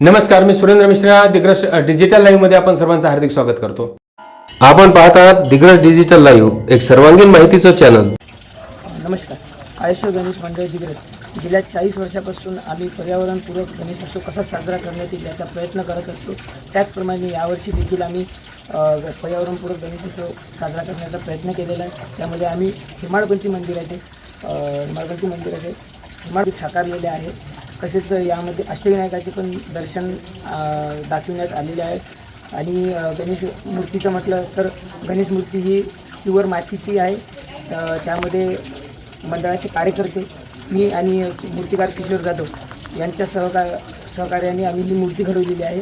नमस्कार मी सुरेंद्र मिश्रा. दिग्रस डिजिटल लाईव्हमध्ये आपण सर्वांचं हार्दिक स्वागत करतो. आपण पाहत आहात दिग्रस डिजिटल लाईव्ह एक सर्वांगीण माहितीचं चॅनल. नमस्कार. आयुष्य गणेश मंडळ दिग्रस गेल्या चाळीस वर्षापासून आम्ही पर्यावरणपूरक गणेशोत्सव कसा साजरा करण्यात येईल याचा प्रयत्न करत असतो. त्याचप्रमाणे यावर्षी देखील आम्ही पर्यावरणपूरक गणेशोत्सव साजरा करण्याचा प्रयत्न केलेला आहे. त्यामध्ये आम्ही हिमाळपंथी मंदिराचे अ, मंदिराचे हिमाळ साकारलेले आहे. तसेच यामध्ये अष्टविनायकाचे पण दर्शन दाखविण्यात आलेले आहे आणि गणेश मूर्तीचं म्हटलं तर गणेश मूर्ती ही प्युअर मातीची आहे. त्यामध्ये मंडळाचे कार्यकर्ते मी आणि मूर्तिकार किशोर जाधव यांच्या सहका सहकार्याने आम्ही ही मूर्ती घडवलेली आहे.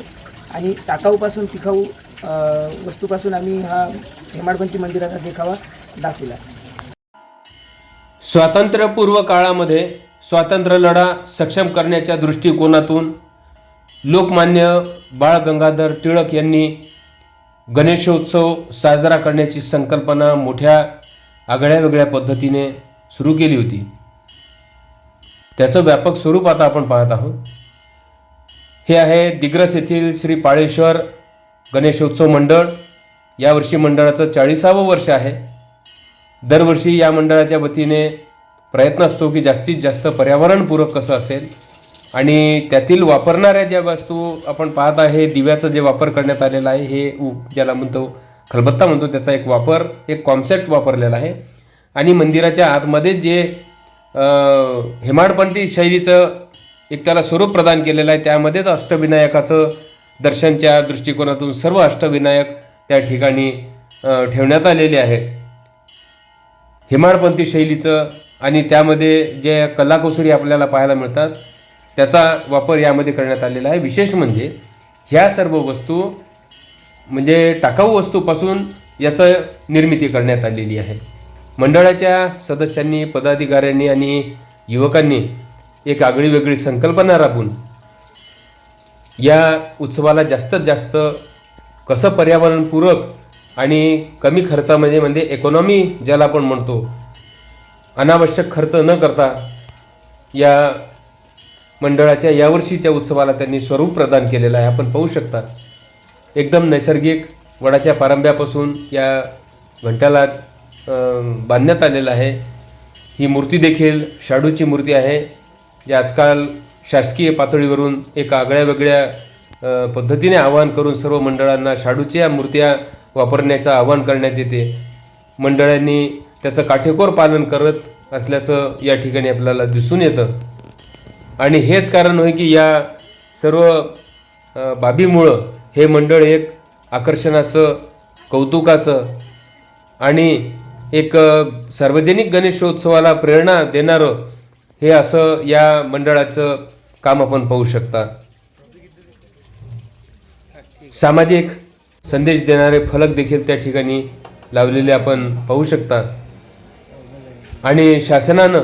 आणि टाकाऊपासून टिकाऊ वस्तूपासून आम्ही हा हेमाडपंथी मंदिराचा देखावा दाखविला. स्वातंत्र्यपूर्व काळामध्ये स्वातंत्र्य लढा सक्षम करण्याच्या दृष्टिकोनातून लोकमान्य बाळ गंगाधर टिळक यांनी गणेशोत्सव साजरा करण्याची संकल्पना मोठ्या आगळ्या वेगळ्या पद्धतीने सुरू केली होती. त्याचं व्यापक स्वरूप आता आपण पाहत आहोत. हे आहे दिग्रस येथील श्री पाळेश्वर गणेशोत्सव मंडळ. यावर्षी मंडळाचं चाळीसावं वर्ष आहे. दरवर्षी या मंडळाच्या वतीने प्रयत्न असतो की जास्तीत जास्त पर्यावरणपूरक कसं असेल. आणि त्यातील वापरणाऱ्या ज्या वस्तू आपण पाहत आहे दिव्याचा जे वापर करण्यात आलेला आहे हे उ ज्याला म्हणतो खलबत्ता म्हणतो त्याचा एक वापर एक कॉन्सेप्ट वापरलेला आहे. आणि मंदिराच्या आतमध्ये जे अ, हेमाडपंथी शैलीचं एक त्याला स्वरूप प्रदान केलेलं आहे त्यामध्येच अष्टविनायकाचं दर्शनच्या दृष्टिकोनातून सर्व अष्टविनायक त्या ठिकाणी ठेवण्यात आलेले आहे. हेमाडपंथी शैलीचं आणि त्यामध्ये जे कलाकुसरी आपल्याला पाहायला मिळतात त्याचा वापर यामध्ये करण्यात आलेला आहे. विशेष म्हणजे ह्या सर्व वस्तू म्हणजे टाकाऊ वस्तूपासून याचं निर्मिती करण्यात आलेली आहे. मंडळाच्या सदस्यांनी पदाधिकाऱ्यांनी आणि युवकांनी एक आगळी वेगळी संकल्पना राबून या उत्सवाला जास्तीत जास्त कसं पर्यावरणपूरक आणि कमी खर्चामध्ये म्हणजे इकॉनॉमी ज्याला आपण म्हणतो अनावश्यक खर्च न करता या मंडळाच्या यावर्षीच्या उत्सवाला त्यांनी स्वरूप प्रदान केलेलं आहे. आपण पाहू शकता एकदम नैसर्गिक वडाच्या पारंब्यापासून या घंटाला बांधण्यात आलेलं आहे. ही मूर्ती देखील शाडूची मूर्ती आहे जी आजकाल शासकीय पातळीवरून एक आगळ्या वेगळ्या पद्धतीने आवाहन करून सर्व मंडळांना शाडूच्या मूर्त्या वापरण्याचं आवाहन करण्यात येते. मंडळांनी त्याचं काटेकोर पालन करत असल्याचं या ठिकाणी आपल्याला दिसून येतं. आणि हेच कारण होय की या सर्व बाबीमुळं हे मंडळ एक आकर्षणाचं कौतुकाचं आणि एक सार्वजनिक गणेशोत्सवाला प्रेरणा देणारं हे असं या मंडळाचं काम आपण पाहू शकता. सामाजिक संदेश देणारे फलक देखील त्या ठिकाणी लावलेले आपण पाहू शकता. आणि शासनानं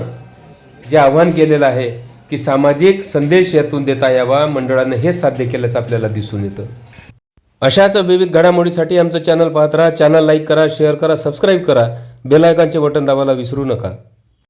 जे आव्हान केलेलं आहे की सामाजिक संदेश यातून देता यावा मंडळानं हेच साध्य केल्याचं आपल्याला दिसून येतं. अशाच विविध घडामोडीसाठी आमचं चॅनल पाहत राहा. चॅनल लाईक करा शेअर करा सबस्क्राईब करा. बेल आयकॉनचे बटन दाबायला विसरू नका.